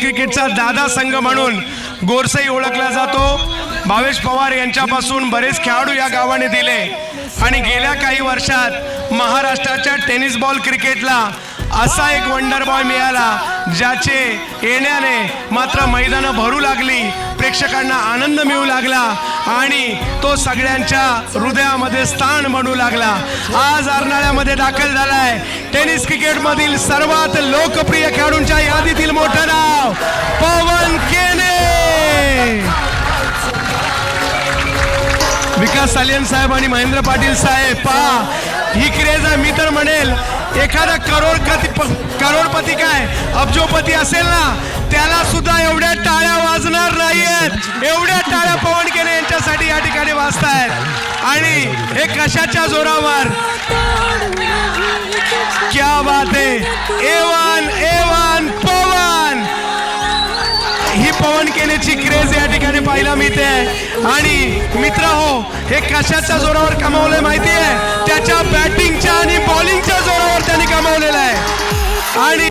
क्रिकेटचा दादा संघ म्हणून गोरसई ओळखला जातो. भावेश पवार यांच्यापासून बरेच खेळाडू या गावाने दिले. आणि गेल्या काही वर्षात महाराष्ट्राच्या टेनिस बॉल क्रिकेटला असा एक वंडर बॉय मिळाला ज्याचे येण्याने मात्र मैदानं भरू लागली प्रेक्षकांना आनंद मिळू लागला आणि तो सगळ्यांच्या हृदयामध्ये स्थान म्हणू लागला. आज अर्नाळ्यामध्ये दाखल झालाय टेनिस क्रिकेटमधील सर्वात लोकप्रिय खेळाडूंच्या यादीतील मोठा विकास सालियन साहेब आणि महेंद्र पाटील साहेब पहा. ही क्रेज आहे मी तर म्हणेल एखादा करोडपती करोडपती काय? अब्जोपती असेल ना त्याला सुद्धा एवढ्या टाळ्या वाजणार नाहीयेत. एवढ्या टाळ्या पवन केने यांच्यासाठी या ठिकाणी वाजतायत. आणि हे कशाच्या जोरावर? क्या बात आहे. पवन केनेची क्रेज या ठिकाणी पाहायला मिळते. आणि मित्र हो हे कशाच्या जोरावर कमावलंय माहिती आहे त्याच्या बॅटिंगच्या आणि बॉलिंगच्या जोरावर त्याने कमावलेलं आहे. आणि